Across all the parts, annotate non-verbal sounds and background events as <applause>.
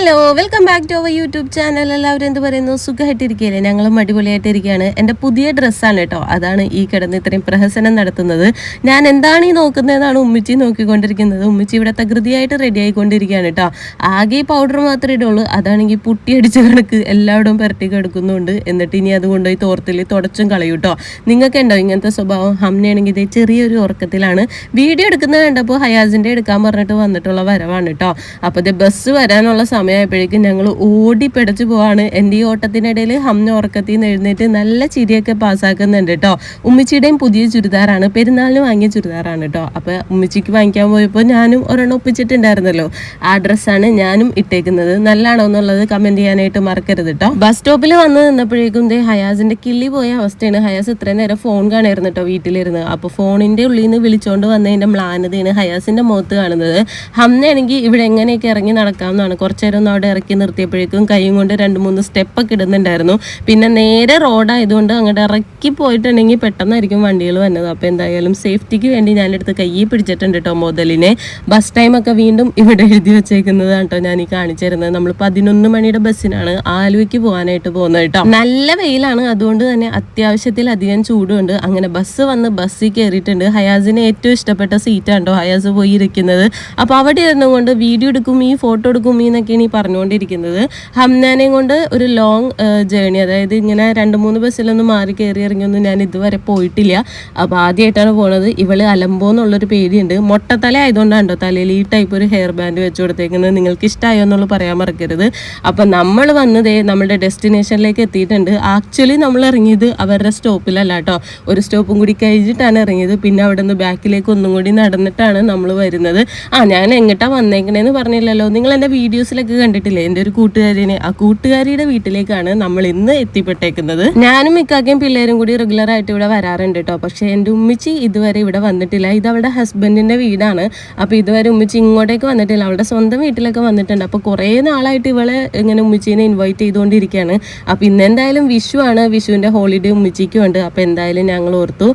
Hello welcome back to our YouTube channel എല്ലാവരും എന്ത് പറയുന്നു? സുഖമായിട്ടിരിക്കുകയല്ലേ? ഞങ്ങളും അടിപൊളിയായിട്ടിരിക്കുകയാണ്. എന്റെ പുതിയ ഡ്രസ്സാണ് കേട്ടോ. അതാണ് ഈ കിടന്ന് ഇത്രയും പ്രഹസനം നടത്തുന്നത്. ഞാൻ എന്താണ് ഈ നോക്കുന്നതെന്നാണ് ഉമ്മിച്ചി നോക്കിക്കൊണ്ടിരിക്കുന്നത്. ഉമ്മിച്ചി ഇവിടെ തകൃതിയായിട്ട് റെഡി ആയിക്കൊണ്ടിരിക്കുകയാണ് കേട്ടോ. ആകെ പൗഡർ മാത്രമേ ഇടുള്ളൂ. അതാണെങ്കിൽ പുട്ടിയടിച്ച കണക്ക് എല്ലായിടവും പുരട്ടി കിടക്കുന്നുണ്ട്. എന്നിട്ട് ഇനി അത് കൊണ്ടുപോയി തോർത്തിൽ തുടച്ചും കളയും കേട്ടോ. നിങ്ങൾക്ക് ഉണ്ടോ ഇങ്ങനത്തെ സ്വഭാവം? ഹംനയാണെങ്കിൽ ഇതേ ചെറിയൊരു ഉറക്കത്തിലാണ്. വീഡിയോ എടുക്കുന്നത് കണ്ടപ്പോൾ ഹയാസിന്റെ എടുക്കാൻ പറഞ്ഞിട്ട് വന്നിട്ടുള്ള വരവാണ് കേട്ടോ. അപ്പോൾ ഇത് ബസ് വരാനുള്ള സമയമായപ്പോഴേക്കും ഞങ്ങൾ ഓടി പിടച്ചു പോവാണ്. എന്റെ ഈ ഓട്ടത്തിനിടയിൽ ഹംന ഉറക്കത്തിൽ നിന്ന് എഴുന്നേറ്റ് നല്ല ചിരിയൊക്കെ പാസ്സാക്കുന്നുണ്ട് കേട്ടോ. ഉമ്മിച്ചിയുടെയും പുതിയ ചുരിദാറാണ്. പെരുന്നാളിന് വാങ്ങിയ ചുരിദാറാണ് കേട്ടോ. അപ്പോൾ ഉമ്മിച്ചിക്ക് വാങ്ങിക്കാൻ പോയപ്പോൾ ഞാനും ഒരെണ്ണം ഒപ്പിച്ചിട്ടുണ്ടായിരുന്നല്ലോ ആ ഡ്രസ്സാണ് ഞാനും ഇട്ടേക്കുന്നത്. നല്ലതാണോ എന്നുള്ളത് കമന്റ് ചെയ്യാനായിട്ട് മറക്കരുത് കേട്ടോ. ബസ് സ്റ്റോപ്പിൽ വന്ന് നിന്നപ്പോഴേക്കും ദേ ഹയാസിന്റെ കിള്ളി പോയ അവസ്ഥയാണ്. ഹയാസ് ഇത്രയും നേരം ഫോൺ കാണായിരുന്നു കേട്ടോ വീട്ടിലിരുന്ന്. അപ്പോൾ ഫോണിന്റെ ഉള്ളിൽ നിന്ന് വിളിച്ചുകൊണ്ട് വന്നതിന്റെ മ്ലാനതയാണ് ഹയാസിന്റെ മുഖത്ത് കാണുന്നത്. ഹംനയാണെങ്കിൽ ഇവിടെ എങ്ങനെയൊക്കെ ഇറങ്ങി നടക്കാമെന്നാണ്. കുറച്ച് ഒന്ന് അവിടെ ഇറക്കി നിർത്തിയപ്പോഴേക്കും കൈയും കൊണ്ട് രണ്ട് മൂന്ന് സ്റ്റെപ്പൊക്കെ ഇടുന്നുണ്ടായിരുന്നു. പിന്നെ നേരെ റോഡായതുകൊണ്ട് അങ്ങോട്ട് ഇറക്കി പോയിട്ടുണ്ടെങ്കിൽ പെട്ടെന്നായിരിക്കും വണ്ടികൾ വന്നത്. അപ്പോൾ എന്തായാലും സേഫ്റ്റിക്ക് വേണ്ടി ഞാനെടുത്ത് കയ്യിൽ പിടിച്ചിട്ടുണ്ട് കേട്ടോ മുതലിനെ. ബസ് ടൈമൊക്കെ വീണ്ടും ഇവിടെ എഴുതി വെച്ചേക്കുന്നതാണ് കേട്ടോ ഞാൻ ഈ കാണിച്ചു തരുന്നത്. നമ്മൾ പതിനൊന്ന് മണിയുടെ ബസ്സിനാണ് ആലുവയ്ക്ക് പോകാനായിട്ട് പോകുന്നത് കേട്ടോ. നല്ല വെയിലാണ്. അതുകൊണ്ട് തന്നെ അത്യാവശ്യത്തിൽ അധികം ചൂടുണ്ട്. അങ്ങനെ ബസ് വന്ന് ബസ്സിൽ കയറിയിട്ടുണ്ട്. ഹയാസിന് ഏറ്റവും ഇഷ്ടപ്പെട്ട സീറ്റാണ് കേട്ടോ ഹയാസ് പോയി ഇരിക്കുന്നത് അപ്പോൾ അവിടെ ഇരുന്നുകൊണ്ട് വീഡിയോ എടുക്കും ഈ ഫോട്ടോ എടുക്കും എന്നൊക്കെയാണ് ഈ പറഞ്ഞുകൊണ്ടിരിക്കുന്നത്. ഹംനാനെയും കൊണ്ട് ഒരു ലോങ് ജേണി അതായത് ഇങ്ങനെ രണ്ട് മൂന്ന് ബസ്സിലൊന്നും മാറി കയറി ഇറങ്ങിയൊന്നും ഞാൻ ഇതുവരെ പോയിട്ടില്ല. അപ്പോൾ ആദ്യമായിട്ടാണ് പോണത്. ഇവൾ അലമ്പോ എന്നുള്ളൊരു പേടിയുണ്ട്. മൊട്ടത്തല ആയതുകൊണ്ടാണ് കേട്ടോ തലയിൽ ഈ ടൈപ്പ് ഒരു ഹെയർ ബാൻഡ് വെച്ച് കൊടുത്തേക്കുന്നത്. നിങ്ങൾക്ക് ഇഷ്ടമായോ എന്നുള്ളത് പറയാൻ മറക്കരുത്. അപ്പം നമ്മൾ വന്നതേ നമ്മുടെ ഡെസ്റ്റിനേഷനിലേക്ക് എത്തിയിട്ടുണ്ട്. ആക്ച്വലി നമ്മൾ ഇറങ്ങിയത് അവരുടെ സ്റ്റോപ്പിലല്ല കേട്ടോ ഒരു സ്റ്റോപ്പും കൂടി കഴിഞ്ഞിട്ടാണ് ഇറങ്ങിയത്. പിന്നെ അവിടെ നിന്ന് ബാക്കിലേക്ക് ഒന്നും കൂടി നടന്നിട്ടാണ് നമ്മൾ വരുന്നത്. ആ ഞാൻ എങ്ങോട്ടാണ് വന്നേക്കണേന്ന് പറഞ്ഞില്ലല്ലോ. നിങ്ങൾ എന്റെ വീഡിയോസിലൊക്കെ കണ്ടിട്ടില്ലേ? എന്റെ ഒരു കൂട്ടുകാരിനെ. ആ കൂട്ടുകാരിയുടെ വീട്ടിലേക്കാണ് നമ്മൾ ഇന്ന് എത്തിപ്പെട്ടേക്കുന്നത്. ഞാനും മിക്കാക്കയും പിള്ളേരും കൂടി റെഗുലർ ആയിട്ട് ഇവിടെ വരാറുണ്ട് കേട്ടോ. പക്ഷേ എന്റെ ഉമ്മിച്ചി ഇതുവരെ ഇവിടെ വന്നിട്ടില്ല. ഇത് അവളുടെ ഹസ്ബൻഡിന്റെ വീടാണ്. അപ്പോൾ ഇതുവരെ ഉമ്മിച്ചി ഇങ്ങോട്ടേക്ക് വന്നിട്ടില്ല. അവളുടെ സ്വന്തം വീട്ടിലൊക്കെ വന്നിട്ടുണ്ട്. അപ്പോൾ കുറേ നാളായിട്ട് ഇവളെ ഇങ്ങനെ ഉമ്മിച്ചീനെ ഇൻവൈറ്റ് ചെയ്തുകൊണ്ടിരിക്കുകയാണ്. അപ്പോൾ ഇന്ന് എന്തായാലും വിഷു ആണ്. വിഷുവിന്റെ ഹോളിഡേ ഉമ്മിച്ചിക്കും ഉണ്ട്. അപ്പോൾ എന്തായാലും ഞങ്ങൾ ഓർത്തു.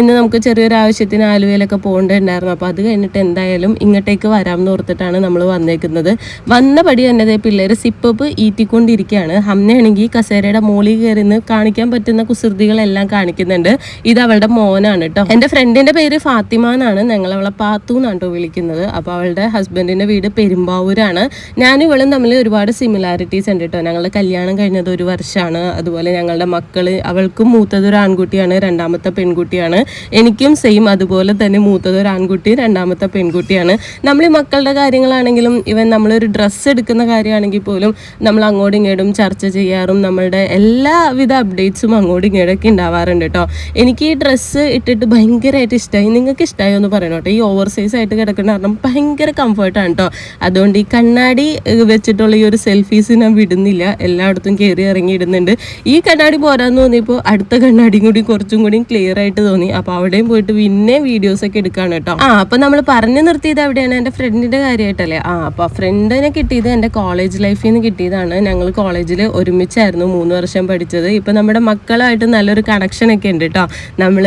ഇന്ന് നമുക്ക് ചെറിയൊരു ആവശ്യത്തിന് ആലുവയിലൊക്കെ പോകേണ്ടതുണ്ടായിരുന്നു. അപ്പോൾ അത് കഴിഞ്ഞിട്ട് എന്തായാലും ഇങ്ങോട്ടേക്ക് വരാമെന്ന് ഓർത്തിട്ടാണ് നമ്മൾ വന്നേക്കുന്നത്. വന്ന തന്നെ ദേ പിള്ളേർ സിപ്പപ്പ് ഈറ്റിക്കൊണ്ടിരിക്കുകയാണ് ഹമ്മയാണെങ്കിൽ കസേരയുടെ മോളിൽ കയറി നിന്ന് കാണിക്കാൻ പറ്റുന്ന കുസൃതികളെല്ലാം കാണിക്കുന്നുണ്ട്. ഇത് അവളുടെ മോനാണ് കേട്ടോ എന്റെ ഫ്രണ്ടിന്റെ പേര് ഫാത്തിമ എന്നാണ്. ഞങ്ങൾ അവളെ പാത്തു എന്നാണ് കേട്ടോ വിളിക്കുന്നത്. അപ്പോൾ അവളുടെ ഹസ്ബൻഡിന്റെ വീട് പെരുമ്പാവൂരാണ്. ഞാനും ഇവളും തമ്മിൽ ഒരുപാട് സിമിലാരിറ്റീസ് ഉണ്ട് കേട്ടോ ഞങ്ങളുടെ കല്യാണം കഴിഞ്ഞത് ഒരു വർഷമാണ് അതുപോലെ ഞങ്ങളുടെ മക്കൾ അവൾക്കും മൂത്തതൊരു ആൺകുട്ടിയാണ് രണ്ടാമത്തെ പെൺകുട്ടിയാണ്. എനിക്കും സെയിം അതുപോലെ തന്നെ മൂത്തതൊരു ആൺകുട്ടി രണ്ടാമത്തെ പെൺകുട്ടിയാണ്. നമ്മൾ ഈ മക്കളുടെ കാര്യങ്ങളാണെങ്കിലും ഇവൻ നമ്മളൊരു ഡ്രസ്സ് എടുക്കുന്ന കാര്യമാണെങ്കിൽ പോലും നമ്മൾ അങ്ങോട്ടും ഇങ്ങോട്ടും ചർച്ച ചെയ്യാറും നമ്മളുടെ എല്ലാവിധ അപ്ഡേറ്റ്സും അങ്ങോട്ടും ഇങ്ങോട്ടൊക്കെ ഉണ്ടാവാറുണ്ട് കേട്ടോ. എനിക്ക് ഈ ഡ്രസ്സ് ഇട്ടിട്ട് ഭയങ്കരമായിട്ട് ഇഷ്ടമായി നിങ്ങൾക്ക് ഇഷ്ടമായോ എന്ന് പറയണം കേട്ടോ. ഈ ഓവർ സൈസ് ആയിട്ട് കിടക്കുന്ന കാരണം ഭയങ്കര കംഫർട്ടാണ് കേട്ടോ. അതുകൊണ്ട് ഈ കണ്ണാടി വെച്ചിട്ടുള്ള ഈ ഒരു സെൽഫീസ് ഞാൻ വിടുന്നില്ല. എല്ലായിടത്തും കയറി ഇറങ്ങി ഇടുന്നുണ്ട്. ഈ കണ്ണാടി പോരാന്ന് തോന്നിയപ്പോൾ അടുത്ത കണ്ണാടിയും കൂടി കുറച്ചും കൂടി ക്ലിയർ ആയിട്ട് തോന്നി. അപ്പോൾ അവിടെയും പോയിട്ട് പിന്നെ വീഡിയോസ് ഒക്കെ എടുക്കാണ് കേട്ടോ. ആ അപ്പോൾ നമ്മൾ പറഞ്ഞു നിർത്തിയത് അവിടെയാണ് എന്റെ ഫ്രണ്ടിന്റെ കാര്യമായിട്ടല്ലേ? ആ അപ്പോൾ ഫ്രണ്ടിനെ കിട്ടിയത് എന്റെ കോളേജ് ലൈഫിൽ നിന്ന് കിട്ടിയതാണ്. ഞങ്ങൾ കോളേജിൽ ഒരുമിച്ചായിരുന്നു മൂന്ന് വർഷം പഠിച്ചത്. ഇപ്പം നമ്മുടെ മക്കളായിട്ട് നല്ലൊരു കണക്ഷൻ ഒക്കെ ഉണ്ട് കേട്ടോ നമ്മൾ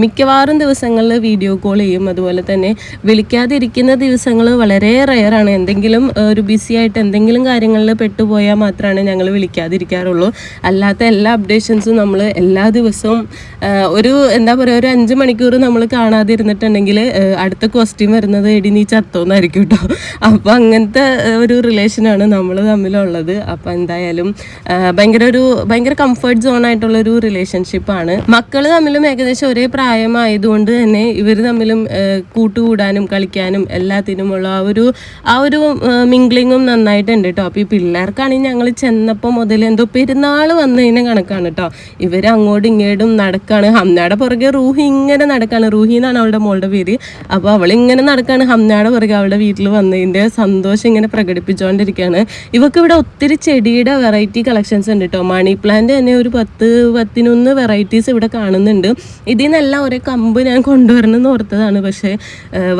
മിക്കവാറും ദിവസങ്ങളിൽ വീഡിയോ കോൾ ചെയ്യും. അതുപോലെ തന്നെ വിളിക്കാതിരിക്കുന്ന ദിവസങ്ങൾ വളരെ റെയറാണ് എന്തെങ്കിലും ഒരു ബിസി ആയിട്ട് എന്തെങ്കിലും കാര്യങ്ങളിൽ പെട്ടുപോയാൽ മാത്രമാണ് ഞങ്ങൾ വിളിക്കാതിരിക്കാറുള്ളൂ. അല്ലാത്ത എല്ലാ അപ്ഡേഷൻസും നമ്മൾ എല്ലാ ദിവസവും ഒരു എന്താ പറയുക ഒരു അഞ്ച് മണിക്കൂർ നമ്മൾ കാണാതിരുന്നിട്ടുണ്ടെങ്കിൽ അടുത്ത ക്വസ്റ്റ്യൻ വരുന്നത് എടി നീ ചത്തോന്നായിരിക്കും കേട്ടോ അപ്പോൾ അങ്ങനത്തെ ഒരു റിലേഷനാണ് നമ്മൾ തമ്മിലുള്ളത്. അപ്പൊ എന്തായാലും ഭയങ്കര ഒരു ഭയങ്കര കംഫർട്ട് സോൺ ആയിട്ടുള്ള ഒരു റിലേഷൻഷിപ്പ് ആണ്. മക്കൾ തമ്മിലും ഏകദേശം ഒരേ പ്രായമായതുകൊണ്ട് തന്നെ ഇവർ തമ്മിലും കൂട്ടുകൂടാനും കളിക്കാനും എല്ലാത്തിനുമുള്ള ആ ഒരു ആ ഒരു മിംഗ്ലിങ്ങും നന്നായിട്ടുണ്ട് കേട്ടോ അപ്പോൾ ഈ പിള്ളേർക്കാണെങ്കിൽ ഞങ്ങൾ ചെന്നപ്പോൾ മുതൽ എന്തോ പെരുന്നാൾ വന്നതിനെ കണക്കാണ് കേട്ടോ ഇവർ അങ്ങോട്ടും ഇങ്ങോട്ടും നടക്കാണ്. ഹംനയുടെ പുറകെ റൂഹി ഇങ്ങനെ നടക്കാണ്. റൂഹി എന്നാണ് അവളുടെ മോളുടെ പേര്. അപ്പോൾ അവൾ ഇങ്ങനെ നടക്കാണ്. ഹംനയുടെ പുറകെ അവളുടെ വീട്ടിൽ വന്നതിന്റെ സന്തോഷം ഇങ്ങനെ പ്രകടിപ്പിച്ചുകൊണ്ടിരിക്കുകയാണ് ഇവക്ക് ഇവിടെ ഒത്തിരി ചെടിയുടെ വെറൈറ്റി കളക്ഷൻസ് ഉണ്ട് കേട്ടോ മണി പ്ലാന്റ് തന്നെ ഒരു പത്ത് പത്തിനൊന്ന് വെറൈറ്റീസ് ഇവിടെ കാണുന്നുണ്ട്. ഇതിൽ നിന്നെല്ലാം ഒരേ കമ്പ് ഞാൻ കൊണ്ടുവരണം എന്ന് ഓർത്തതാണ്. പക്ഷേ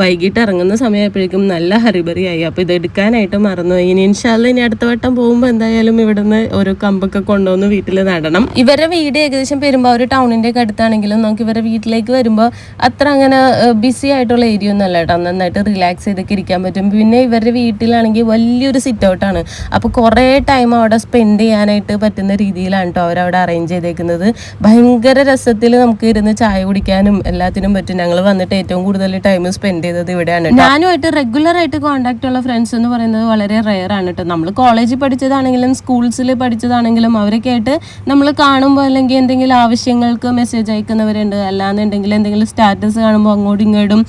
വൈകിട്ട് ഇറങ്ങുന്ന സമയമായപ്പോഴേക്കും നല്ല ഹറിബറിയായി അപ്പോൾ ഇത് എടുക്കാനായിട്ട് മറന്നു ഇനി ഇൻഷാല്ല ഇനി അടുത്ത വട്ടം പോകുമ്പോൾ എന്തായാലും ഇവിടുന്ന് ഓരോ കമ്പൊക്കെ കൊണ്ടുവന്ന് വീട്ടിൽ നടണം. ഇവരുടെ വീട് ഏകദേശം പെരുമ്പാവൂർ ടൗണിന്റെ ഒക്കെ അടുത്താണെങ്കിലും നമുക്ക് ഇവരുടെ വീട്ടിലേക്ക് വരുമ്പോൾ അത്ര അങ്ങനെ ബിസി ആയിട്ടുള്ള ഏരിയ ഒന്നും അല്ല കേട്ടോ നന്നായിട്ട് റിലാക്സ് ചെയ്തൊക്കെ ഇരിക്കാൻ പറ്റും. പിന്നെ ഇവരുടെ വീട്ടിലാണെങ്കിൽ വലിയൊരു വലിയൊരു സിറ്റ് ഔട്ടാണ് അപ്പോൾ കുറേ ടൈം അവിടെ സ്പെൻഡ് ചെയ്യാനായിട്ട് പറ്റുന്ന രീതിയിലാണ് കേട്ടോ അവരവിടെ അറേഞ്ച് ചെയ്തേക്കുന്നത്. ഭയങ്കര രസത്തിൽ നമുക്ക് ഇരുന്ന് ചായ കുടിക്കാനും എല്ലാത്തിനും പറ്റും. ഞങ്ങൾ വന്നിട്ട് ഏറ്റവും കൂടുതൽ ടൈം സ്പെൻഡ് ചെയ്തത് ഇവിടെയാണ് ട്ടോ. ഞാനുമായിട്ട് റെഗുലർ ആയിട്ട് കോൺടാക്ട് ഉള്ള ഫ്രണ്ട്സ് എന്ന് പറയുന്നത് വളരെ റെയർ ആണ് കേട്ടോ നമ്മൾ കോളേജിൽ പഠിച്ചതാണെങ്കിലും സ്കൂൾസിൽ പഠിച്ചതാണെങ്കിലും അവരൊക്കെ ആയിട്ട് നമ്മൾ കാണുമ്പോൾ അല്ലെങ്കിൽ എന്തെങ്കിലും ആവശ്യങ്ങൾക്ക് മെസ്സേജ് അയക്കുന്നവരുണ്ട്. അല്ലാന്നുണ്ടെങ്കിൽ എന്തെങ്കിലും സ്റ്റാറ്റസ് കാണുമ്പോൾ അങ്ങോട്ടും ഇങ്ങോട്ടും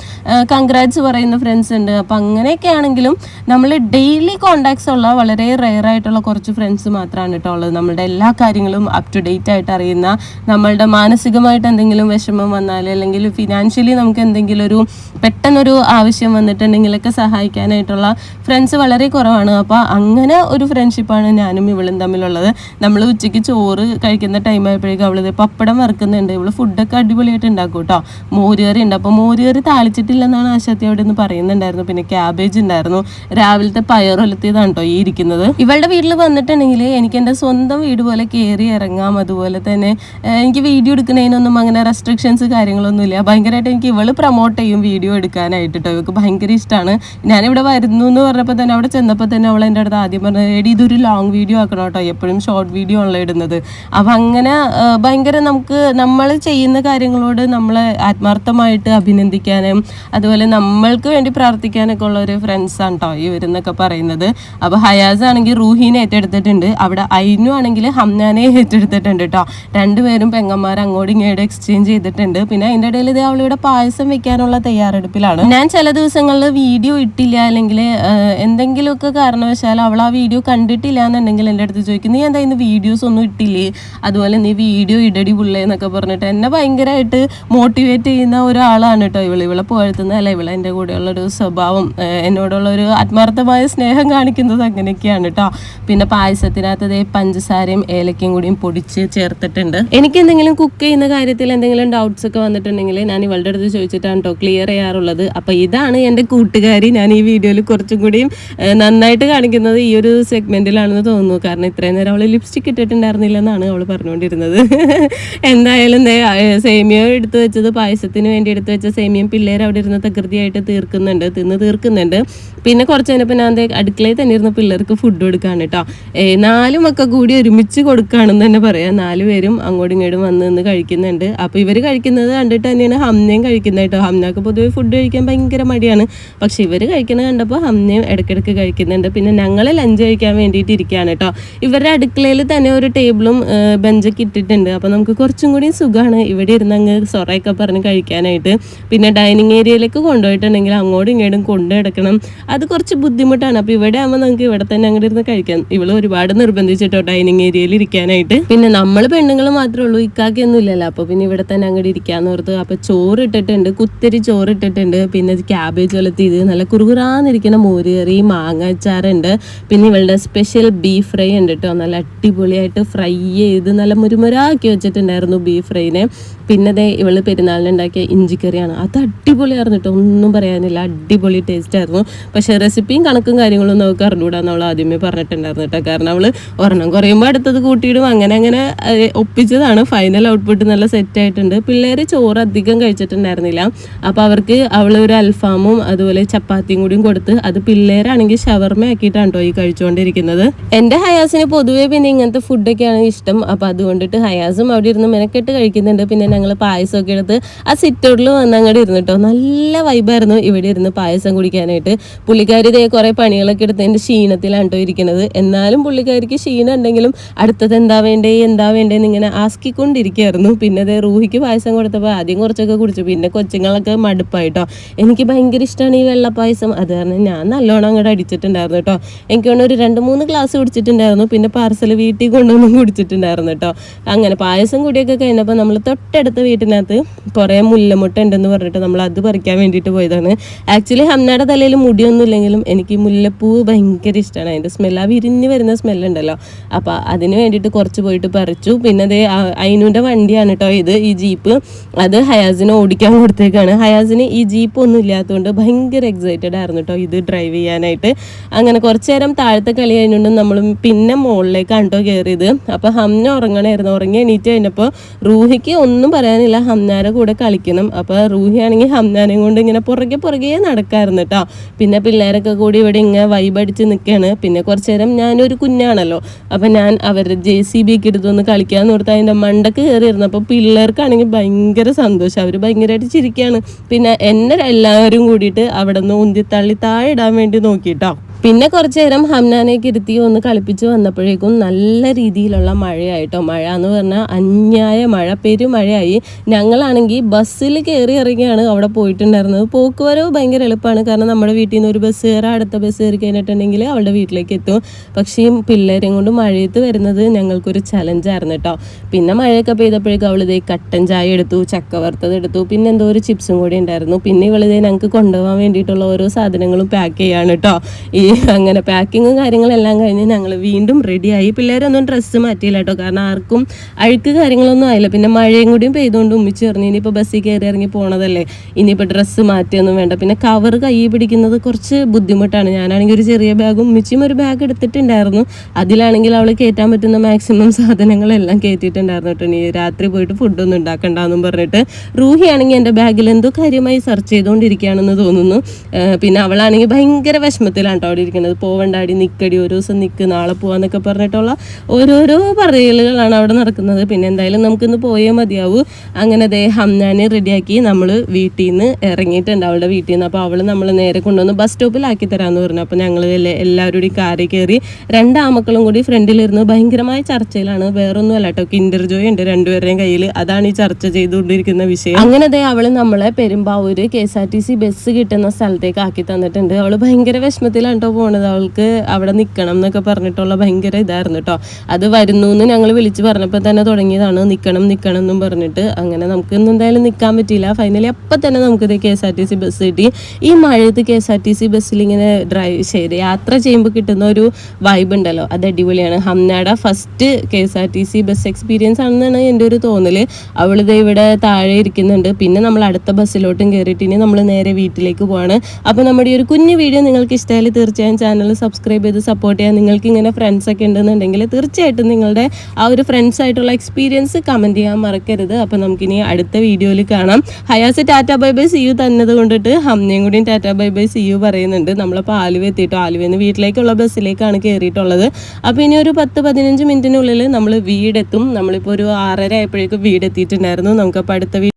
കൺഗ്രാറ്റ്സ് പറയുന്ന ഫ്രണ്ട്സ് ഉണ്ട്. അപ്പം അങ്ങനെയൊക്കെ ആണെങ്കിലും നമ്മൾ ഡെയിലി കോണ്ടാക്ട്സ് ഉള്ള വളരെ റെയർ ആയിട്ടുള്ള കുറച്ച് ഫ്രണ്ട്സ് മാത്രമാണ് കേട്ടോ ഉള്ളത്. നമ്മളുടെ എല്ലാ കാര്യങ്ങളും അപ് ടു ഡേറ്റ് ആയിട്ട് അറിയുന്ന നമ്മളുടെ മാനസികമായിട്ട് എന്തെങ്കിലും വിഷമം വന്നാൽ അല്ലെങ്കിൽ ഫിനാൻഷ്യലി നമുക്ക് എന്തെങ്കിലും ഒരു പെട്ടെന്നൊരു ആവശ്യം വന്നിട്ടുണ്ടെങ്കിലൊക്കെ സഹായിക്കാനായിട്ടുള്ള ഫ്രണ്ട്സ് വളരെ കുറവാണ്. അപ്പോൾ അങ്ങനെ ഒരു ഫ്രണ്ട്ഷിപ്പാണ് ഞാനും ഇവളും തമ്മിലുള്ളത്. നമ്മൾ ഉച്ചയ്ക്ക് ചോറ് കഴിക്കുന്ന ടൈം ആയപ്പോഴേക്കും അവളിത് പപ്പടം വറുക്കുന്നുണ്ട്. ഇവൾ ഫുഡൊക്കെ അടിപൊളിയായിട്ട് ഉണ്ടാക്കും കേട്ടോ മോരുകറി ഉണ്ട്. അപ്പോൾ മോരുകറി താളിച്ചിട്ടില്ലെന്നാണ് ആശാത്തി അവിടെ നിന്ന് പറയുന്നുണ്ടായിരുന്നു. പിന്നെ ക്യാബേജ് ഉണ്ടായിരുന്നു. രാവിലത്തെ പയറൊലത്തിയതാണ് കേട്ടോ ഈ ഇരിക്കുന്നത്. ഇവളുടെ വീട്ടിൽ വന്നിട്ടുണ്ടെങ്കിൽ എനിക്ക് എന്റെ സ്വന്തം വീട് പോലെ കയറി ഇറങ്ങാം. അതുപോലെ തന്നെ എനിക്ക് വീഡിയോ എടുക്കുന്നതിനൊന്നും അങ്ങനെ റെസ്ട്രിക്ഷൻസ് കാര്യങ്ങളൊന്നുമില്ല ഭയങ്കരമായിട്ട് എനിക്ക് ഇവൾ പ്രൊമോട്ട് ചെയ്യും വീഡിയോ എടുക്കാനായിട്ട് കേട്ടോ ഇവൾക്ക് ഭയങ്കര ഇഷ്ടമാണ് ഞാനിവിടെ വരുന്നു എന്ന് പറഞ്ഞപ്പോൾ തന്നെ അവിടെ ചെന്നപ്പോൾ തന്നെ അവൾ എന്റെ അടുത്ത് ആദ്യം പറഞ്ഞത് എടി ഇതൊരു ലോങ് വീഡിയോ ആക്കണം കേട്ടോ എപ്പോഴും ഷോർട്ട് വീഡിയോ ആണല്ലോ ഇടുന്നത്. അപ്പം അങ്ങനെ ഭയങ്കര നമുക്ക് നമ്മൾ ചെയ്യുന്ന കാര്യങ്ങളോട് നമ്മളെ ആത്മാർത്ഥമായിട്ട് അഭിനന്ദിക്കാനും അതുപോലെ നമ്മൾക്ക് വേണ്ടി പ്രാർത്ഥിക്കാനൊക്കെ ഉള്ള ഒരു ഫ്രണ്ട്സ് ആണ് കേട്ടോ ഇവരെന്നൊക്കെ പറയുന്നത്. അപ്പോൾ ഹയാസ് ആണെങ്കിൽ റൂഹീനെ ഏറ്റെടുത്തിട്ടുണ്ട്. അവിടെ ഐനു ആണെങ്കിൽ ഹംനാനെ ഏറ്റെടുത്തിട്ടുണ്ട് കേട്ടോ രണ്ടുപേരും പെങ്ങന്മാർ അങ്ങോട്ടും ഇങ്ങോട്ടും എക്സ്ചേഞ്ച് ചെയ്തിട്ടുണ്ട്. പിന്നെ അതിന്റെ ഇടയിൽ ഇത് അവളിവിടെ പായസം വെക്കാനുള്ള തയ്യാറെടുപ്പിലാണ്. ഞാൻ ചില ദിവസങ്ങളിൽ വീഡിയോ ഇട്ടില്ല അല്ലെങ്കിൽ എന്തെങ്കിലുമൊക്കെ കാരണവശാൽ അവൾ ആ വീഡിയോ കണ്ടിട്ടില്ല എന്നുണ്ടെങ്കിൽ എന്റെ അടുത്ത് ചോദിക്കും നീ എന്താ ഇന്ന് വീഡിയോസ് ഒന്നും ഇട്ടില്ലേ? അതുപോലെ നീ വീഡിയോ ഇടടി പുള്ളേ എന്നൊക്കെ പറഞ്ഞിട്ട് എന്നെ ഭയങ്കരമായിട്ട് മോട്ടിവേറ്റ് ചെയ്യുന്ന ഒരാളാണ് കേട്ടോ ഇവൾ ഇവളെ പുകഴ്ത്തുന്നതല്ല ഇവളെ എന്റെ കൂടെയുള്ള ഒരു സ്വഭാവം എന്നോടുള്ള ഒരു ആത്മാർത്ഥമായ സ്നേഹം കാണിക്കുന്നത് അങ്ങനെയൊക്കെയാണ് കേട്ടോ പിന്നെ പായസത്തിനകത്ത് ദേ പഞ്ചസാരയും ഏലക്കയും കൂടിയും പൊടിച്ച് ചേർത്തിട്ടുണ്ട്. എനിക്ക് എന്തെങ്കിലും കുക്ക് ചെയ്യുന്ന കാര്യത്തിൽ എന്തെങ്കിലും ഡൗട്ട്സ് ഒക്കെ വന്നിട്ടുണ്ടെങ്കിൽ ഞാൻ ഇവളുടെ അടുത്ത് ചോദിച്ചിട്ടാണ് കേട്ടോ ക്ലിയർ ചെയ്യാറുള്ളത്. അപ്പൊ ഇതാണ് എന്റെ കൂട്ടുകാരി. ഞാൻ ഈ വീഡിയോയിൽ കുറച്ചും കൂടിയും നന്നായിട്ട് കാണിക്കുന്നത് ഈ ഒരു സെഗ്മെന്റിലാണെന്ന് തോന്നുന്നു. കാരണം ഇത്രയും നേരം അവൾ ലിപ്സ്റ്റിക് ഇട്ടിട്ടുണ്ടായിരുന്നില്ല എന്നാണ് അവൾ പറഞ്ഞുകൊണ്ടിരുന്നത്. <laughs> എന്തായാലും സേമിയ എടുത്തു വെച്ചത് പായസത്തിന് വേണ്ടി എടുത്തു വെച്ച സേമിയം പിള്ളേർ അവിടെ ഇരുന്ന് തകൃതിയായിട്ട് തീർക്കുന്നുണ്ട് തിന്ന് തീർക്കുന്നുണ്ട്. പിന്നെ കുറച്ച് കഴിഞ്ഞപ്പോൾ ഞാൻ അടുക്കളയിൽ തന്നെ ഇരുന്ന് പിള്ളേർക്ക് ഫുഡ് കൊടുക്കാണ് കേട്ടോ നാല് ഒക്കെ കൂടി ഒരുമിച്ച് കൊടുക്കുകയാണെന്ന് തന്നെ പറയാം. നാല് പേരും അങ്ങോട്ടും ഇങ്ങോട്ടും വന്ന് നിന്ന് കഴിക്കുന്നുണ്ട്. അപ്പോൾ ഇവർ കഴിക്കുന്നത് കണ്ടിട്ട് തന്നെയാണ് ഹംനയും കഴിക്കുന്നത് കേട്ടോ ഹംനക്ക് പൊതുവെ ഫുഡ് കഴിക്കാൻ ഭയങ്കര മടിയാണ്. പക്ഷെ ഇവർ കഴിക്കുന്നത് കണ്ടപ്പോൾ ഹംനയും ഇടയ്ക്കിടയ്ക്ക് കഴിക്കുന്നുണ്ട്. പിന്നെ ഞങ്ങൾ ലഞ്ച് കഴിക്കാൻ വേണ്ടിയിട്ട് ഇരിക്കുകയാണ് കേട്ടോ ഇവരുടെ അടുക്കളയിൽ തന്നെ ഒരു ടേബിളും ബെഞ്ചൊക്കെ ഇട്ടിട്ടുണ്ട്. അപ്പോൾ നമുക്ക് കുറച്ചും കൂടി സുഖമാണ് ഇവിടെ ഇരുന്ന് അങ്ങ് സൊറയൊക്കെ പറഞ്ഞ് കഴിക്കാനായിട്ട്. പിന്നെ ഡൈനിങ് ഏരിയയിലേക്ക് കൊണ്ടുപോയിട്ടുണ്ടെങ്കിൽ അങ്ങോട്ടും ഇങ്ങോട്ടും കൊണ്ടു കിടക്കണം അത് കുറച്ച് ബുദ്ധിമുട്ടാണ്. അപ്പോൾ ഇവിടെ ആകുമ്പോൾ നമുക്ക് ഇവിടെ തന്നെ അങ്ങോട്ട് ഇരുന്ന് കഴിക്കാം. ഇവൾ ഒരുപാട് നിർബന്ധിച്ചിട്ടോ ഡൈനിങ് ഏരിയയിൽ ഇരിക്കാനായിട്ട്. പിന്നെ നമ്മൾ പെണ്ണുങ്ങൾ മാത്രമേ ഉള്ളൂ ഇക്കാക്കൊന്നും ഇല്ലല്ലോ. അപ്പോൾ പിന്നെ ഇവിടെ തന്നെ അങ്ങോട്ട് ഇരിക്കാന്ന് ഓർത്ത് അപ്പോൾ ചോറ് ഇട്ടിട്ടുണ്ട് കുത്തിരി ചോറ് ഇട്ടിട്ടുണ്ട് പിന്നെ ക്യാബേജ് വളർത്തിയത് നല്ല കുറുകുറാന്നിരിക്കുന്ന മോര് കറി മാങ്ങ അച്ചാറുണ്ട്. പിന്നെ ഇവളുടെ സ്പെഷ്യൽ ബീഫ് ഫ്രൈ ഉണ്ട് കേട്ടോ നല്ല അടിപൊളിയായിട്ട് ഫ്രൈ ചെയ്ത് നല്ല മുരുമുരാക്കി വെച്ചിട്ടുണ്ടായിരുന്നു ബീഫ് ഫ്രൈനെ പിന്നെ ദേ ഇവൾ പെരുന്നാളിന് ഉണ്ടാക്കിയ ഇഞ്ചിക്കറിയാണ്. അത് അടിപൊളിയായിരുന്നു കേട്ടോ ഒന്നും പറയാനില്ല. അടിപൊളി ടേസ്റ്റ് ആയിരുന്നു. പക്ഷെ റെസിപ്പിയും കണക്കും കാര്യങ്ങളും നമുക്ക് അറിഞ്ഞുകൂടാന്ന് അവൾ ആദ്യമേ പറഞ്ഞിട്ടുണ്ടായിരുന്നു കേട്ടോ. കാരണം അവൾ ഒരെണ്ണം കുറയുമ്പോൾ അടുത്തത് കൂട്ടിയിടും. അങ്ങനെ അങ്ങനെ ഒപ്പിച്ചതാണ്. ഫൈനൽ ഔട്ട്പുട്ട് നല്ല സെറ്റ് ആയിട്ടുണ്ട്. പിള്ളേര് ചോറ് അധികം കഴിച്ചിട്ടുണ്ടായിരുന്നില്ല. അപ്പോൾ അവർക്ക് അവൾ ഒരു അൽഫാമും അതുപോലെ ചപ്പാത്തിയും കൂടിയും കൊടുത്ത് അത് പിള്ളേരാണെങ്കിൽ ഷവർമ ആക്കിയിട്ടാണ് കേട്ടോ ഈ കഴിച്ചുകൊണ്ടിരിക്കുന്നത്. എന്റെ ഹയാസിന് പൊതുവേ പിന്നെ ഇങ്ങനത്തെ ഫുഡൊക്കെയാണ് ഇഷ്ടം. അപ്പോൾ അതുകൊണ്ടിട്ട് ഹയാസും അവിടെ ഇരുന്ന് മെനക്കെട്ട് കഴിക്കുന്നുണ്ട്. പിന്നെ ഞങ്ങൾ പായസമൊക്കെ എടുത്ത് ആ സിറ്റൗട്ടിൽ വന്ന് അങ്ങോട്ട് ഇരുന്നിട്ടോ നല്ല വൈബായിരുന്നു ഇവിടെ ഇരുന്ന് പായസം കുടിക്കാനായിട്ട്. പുള്ളിക്കാരി ഇതേ കുറേ പണികളൊക്കെ എടുത്തതിന്റെ ക്ഷീണത്തിലാണ് കേട്ടോ ഇരിക്കുന്നത്? എന്നാലും പുള്ളിക്കാരിക്ക് ക്ഷീണം ഉണ്ടെങ്കിലും അടുത്തത് എന്താ വേണ്ടേ എന്താ വേണ്ടേന്ന് ഇങ്ങനെ ആസ്കിക്കൊണ്ടിരിക്കുകയായിരുന്നു. പിന്നെ അതേ റൂഹിക്ക് പായസം കൊടുത്തപ്പോൾ ആദ്യം കുറച്ചൊക്കെ കുടിച്ചു. പിന്നെ കൊച്ചുങ്ങളൊക്കെ മടുപ്പായിട്ടോ. എനിക്ക് ഭയങ്കര ഇഷ്ടമാണ് ഈ വെള്ളപ്പായസം. അത് കാരണം ഞാൻ നല്ലോണം അങ്ങോട്ട് അടിച്ചിട്ടുണ്ടായിരുന്നു കേട്ടോ. എനിക്ക് വേണ്ട ഒരു രണ്ട് മൂന്ന് ഗ്ലാസ് കുടിച്ചിട്ടുണ്ടായിരുന്നു. പിന്നെ പാർസൽ വീട്ടിൽ കൊണ്ടുവന്നും കുടിച്ചിട്ടുണ്ടായിരുന്നു കേട്ടോ. അങ്ങനെ പായസം കൂടിയൊക്കെ കഴിഞ്ഞപ്പോൾ നമ്മൾ തൊട്ടടുത്ത വീട്ടിനകത്ത് കുറേ മുല്ലമുട്ട ഉണ്ടെന്ന് പറഞ്ഞിട്ട് നമ്മൾ അത് പറിക്കാൻ വേണ്ടിയിട്ട് പോയതാണ്. ആക്ച്വലി ഹംനയുടെ തലയിൽ മുടിയൊന്നും ഇല്ലെങ്കിലും എനിക്ക് മുല്ലപ്പൂവ് ഭയങ്കര ഇഷ്ടമാണ് അതിന്റെ സ്മെല്ല് ആ വിരിഞ്ഞ് വരുന്ന സ്മെല്ലുണ്ടല്ലോ അപ്പോൾ അതിന് വേണ്ടിയിട്ട് കുറച്ച് പോയിട്ട് പറിച്ചു. പിന്നെ അതേ അയിനുന്റെ വണ്ടിയാണ് കേട്ടോ ഇത് ഈ ജീപ്പ്. അത് ഹയാസിനെ ഓടിക്കാൻ കൊടുത്തേക്കാണ്. ഹയാസിന് ഈ ജീപ്പ് ഒന്നും ഇല്ലാത്തതുകൊണ്ട് ഭയങ്കര എക്സൈറ്റഡ് ആയിരുന്നു കേട്ടോ ഇത് ഡ്രൈവ് ചെയ്യാനായിട്ട്. അങ്ങനെ കുറച്ച് നേരം താഴത്തെ കളി കഴിഞ്ഞുകൊണ്ട് നമ്മൾ പിന്നെ മുകളിലേക്കാണ് കേട്ടോ കയറിയത് അപ്പോൾ ഹംന ഉറങ്ങണമായിരുന്നു ഉറങ്ങി എണീറ്റ് കഴിഞ്ഞപ്പോൾ റൂഹിക്ക് ഒന്നും പറയാനില്ല. ഹംനാരെ കൂടെ കളിക്കണം. അപ്പോൾ റൂഹിയാണെങ്കിൽ ഹംനാനെയും കൊണ്ട് ഇങ്ങനെ പുറകെ പുറകെ നടക്കായിരുന്നു കേട്ടോ പിന്നെ പിള്ളേരൊക്കെ കൂടി ഇവിടെ ഇങ്ങനെ വൈബ് വൈബ് അടിച്ച് നിൽക്കുകയാണ് പിന്നെ കുറച്ച് നേരം ഞാനൊരു കുഞ്ഞാണല്ലോ. അപ്പം ഞാൻ അവരുടെ ജെ സി ബി ഒക്കെ എടുത്തൊന്ന് കളിക്കാമെന്ന് ഓർത്ത് അതിന്റെ മണ്ടക്ക് കയറിയിരുന്നു അപ്പോൾ പിള്ളേർക്കാണെങ്കിൽ ഭയങ്കര സന്തോഷം. അവർ ഭയങ്കരമായിട്ട് ചിരിക്കുകയാണ് പിന്നെ എന്നെ എല്ലാവരും കൂടിയിട്ട് അവിടെ നിന്ന് ഉന്തിത്തള്ളി താഴെ ഇടാൻ വേണ്ടി നോക്കിയിട്ടോ പിന്നെ കുറച്ച് നേരം ഹംനാനേക്ക് ഇരുത്തി ഒന്ന് കളിപ്പിച്ച് വന്നപ്പോഴേക്കും നല്ല രീതിയിലുള്ള മഴയായിട്ടോ. മഴ എന്ന് പറഞ്ഞാൽ അന്യായ മഴ പെരുമഴയായി. ഞങ്ങളാണെങ്കിൽ ബസ്സിൽ കയറി ഇറങ്ങിയാണ് അവിടെ പോയിട്ടുണ്ടായിരുന്നത്. പോക്കുവരവ് ഭയങ്കര എളുപ്പമാണ് കാരണം നമ്മുടെ വീട്ടിൽ നിന്ന് ഒരു ബസ് കയറാം അടുത്ത ബസ് കയറി കഴിഞ്ഞിട്ടുണ്ടെങ്കിൽ അവളുടെ വീട്ടിലേക്ക് എത്തും. പക്ഷേ പിള്ളേരെയും കൊണ്ട് മഴയത്ത് വരുന്നത് ഞങ്ങൾക്കൊരു ചലഞ്ചായിരുന്നു കേട്ടോ. പിന്നെ മഴയൊക്കെ പെയ്തപ്പോഴേക്കും അവൾ ഇതേ കട്ടൻ ചായ എടുത്തു ചക്ക വറുത്തത് എടുത്തു പിന്നെ എന്തോ ഒരു ചിപ്സും കൂടി ഉണ്ടായിരുന്നു. പിന്നെ ഇവളിതേ ഞങ്ങൾക്ക് കൊണ്ടുപോകാൻ വേണ്ടിയിട്ടുള്ള ഓരോ സാധനങ്ങളും പാക്ക് ചെയ്യാണ് കേട്ടോ. ഈ <laughs> അങ്ങനെ പാക്കിങ്ങും കാര്യങ്ങളെല്ലാം കഴിഞ്ഞ് ഞങ്ങൾ വീണ്ടും റെഡിയായി പിള്ളേരൊന്നും ഡ്രസ്സ് മാറ്റിയില്ല കേട്ടോ കാരണം ആർക്കും അഴുക്ക് കാര്യങ്ങളൊന്നും ആയില്ല. പിന്നെ മഴയും കൂടിയും പെയ്തുകൊണ്ട് ഉമ്മിച്ച് പറഞ്ഞു ഇനിയിപ്പോൾ ബസ്സിൽ കയറി ഇറങ്ങി പോണതല്ലേ? ഇനിയിപ്പോൾ ഡ്രസ്സ് മാറ്റിയൊന്നും വേണ്ട. പിന്നെ കവർ കൈ പിടിക്കുന്നത് കുറച്ച് ബുദ്ധിമുട്ടാണ്. ഞാനാണെങ്കിൽ ഒരു ചെറിയ ബാഗും ഉമ്മിച്ചും ഒരു ബാഗ് എടുത്തിട്ടുണ്ടായിരുന്നു. അതിലാണെങ്കിൽ അവൾ കയറ്റാൻ പറ്റുന്ന മാക്സിമം സാധനങ്ങളെല്ലാം കയറ്റിയിട്ടുണ്ടായിരുന്നു കേട്ടോ ഇനി രാത്രി പോയിട്ട് ഫുഡൊന്നും ഉണ്ടാക്കണ്ടെന്നും പറഞ്ഞിട്ട് റൂഹിയാണെങ്കിൽ എന്റെ ബാഗിൽ എന്തോ കാര്യമായി സെർച്ച് ചെയ്തുകൊണ്ടിരിക്കുകയാണെന്ന് തോന്നുന്നു. പിന്നെ അവളാണെങ്കിൽ ഭയങ്കര വിഷമത്തിലാണ് കേട്ടോ അവിടെ ഇരിക്കുന്നത് പോവണ്ടാടി നിക്കടി ഒരു ദിവസം നിൽക്ക് നാളെ പോവാന്നൊക്കെ പറഞ്ഞിട്ടുള്ള ഓരോരോ പറയലുകളാണ് അവിടെ നടക്കുന്നത്. പിന്നെ എന്തായാലും നമുക്കിന്ന് പോയേ മതിയാവൂ. അങ്ങനെ ദേ ഹംനാനെ റെഡിയാക്കി നമ്മൾ വീട്ടിൽ നിന്ന് ഇറങ്ങിയിട്ടുണ്ട് അവളുടെ വീട്ടിൽ നിന്ന് അപ്പോൾ അവൾ നമ്മൾ നേരെ കൊണ്ടുവന്ന് ബസ് സ്റ്റോപ്പിലാക്കി തരാമെന്ന് പറഞ്ഞു. അപ്പോൾ ഞങ്ങൾ എല്ലാവരും കൂടി കാറിൽ കയറി രണ്ട് ആമക്കളും കൂടി ഫ്രണ്ടിലിരുന്ന് ഭയങ്കരമായ ചർച്ചയിലാണ്. വേറൊന്നും അല്ല കേട്ടോ കിൻഡർ ജോയ് ഉണ്ട് രണ്ടുപേരുടെയും കയ്യിൽ അതാണ് ഈ ചർച്ച ചെയ്തുകൊണ്ടിരിക്കുന്ന വിഷയം. അങ്ങനെ ദേ അവൾ നമ്മളെ Perumbavoor K S R T C bus കിട്ടുന്ന സ്ഥലത്തേക്ക് ആക്കി തന്നിട്ടുണ്ട്. അവൾ ഭയങ്കര വിഷമത്തിലാണ് കേട്ടോ പോണത് അവൾക്ക് അവിടെ നിൽക്കണം എന്നൊക്കെ പറഞ്ഞിട്ടുള്ള ഭയങ്കര ഇതായിരുന്നു കേട്ടോ അത് വരുന്നു എന്ന് ഞങ്ങൾ വിളിച്ച് പറഞ്ഞപ്പോൾ തന്നെ തുടങ്ങിയതാണ്. നിൽക്കണം നിൽക്കണം എന്നും പറഞ്ഞിട്ട് അങ്ങനെ നമുക്ക് ഇന്ന് എന്തായാലും നിൽക്കാൻ പറ്റിയില്ല. ഫൈനലി അപ്പം തന്നെ നമുക്കിത് K S R T C bus കിട്ടി. ഈ മഴയത്ത് K S R T C ബസ്സിൽ ഇങ്ങനെ ഡ്രൈവ് ചെയ്ത് യാത്ര ചെയ്യുമ്പോൾ കിട്ടുന്ന ഒരു വൈബ് ഉണ്ടല്ലോ. അത് അടിപൊളിയാണ്. ഹംനാട first K S R T C bus experience ആണെന്നാണ് എന്റെ ഒരു തോന്നൽ അവളിത് ഇവിടെ താഴെ ഇരിക്കുന്നുണ്ട്. പിന്നെ നമ്മൾ അടുത്ത ബസ്സിലോട്ടും കയറിയിട്ട് ഇനി നമ്മൾ നേരെ വീട്ടിലേക്ക് പോവാണ്. അപ്പോൾ നമ്മുടെ ഈ ഒരു കുഞ്ഞു വീഡിയോ നിങ്ങൾക്ക് ഇഷ്ടമായാലും തീർച്ചയായും ചാനൽ സബ്സ്ക്രൈബ് ചെയ്ത് സപ്പോർട്ട് ചെയ്യാൻ നിങ്ങൾക്ക് ഇങ്ങനെ ഫ്രണ്ട്സ് ഒക്കെ ഉണ്ടെന്നുണ്ടെങ്കിൽ തീർച്ചയായിട്ടും നിങ്ങളുടെ ആ ഒരു ഫ്രണ്ട്സ് ആയിട്ടുള്ള എക്സ്പീരിയൻസ് കമന്റ് ചെയ്യാൻ മറക്കരുത്. അപ്പോൾ നമുക്കിനി അടുത്ത വീഡിയോയിൽ കാണാം. Hayas tata bye bye see you തന്നത് കൊണ്ടിട്ട് ഹംനയും കൂടിയും tata bye bye see you പറയുന്നുണ്ട്. നമ്മളിപ്പോൾ ആലുവ എത്തിയിട്ടോ? ആലുവയിൽ നിന്ന് വീട്ടിലേക്കുള്ള ബസ്സിലേക്കാണ് കയറിയിട്ടുള്ളത് അപ്പോൾ ഇനി ഒരു പത്ത് പതിനഞ്ച് മിനിറ്റിനുള്ളിൽ നമ്മൾ വീടെത്തും. നമ്മളിപ്പോൾ ഒരു ആറര ആയപ്പോഴേക്കും വീടെത്തിയിട്ടുണ്ടായിരുന്നു. നമുക്കപ്പോൾ അടുത്ത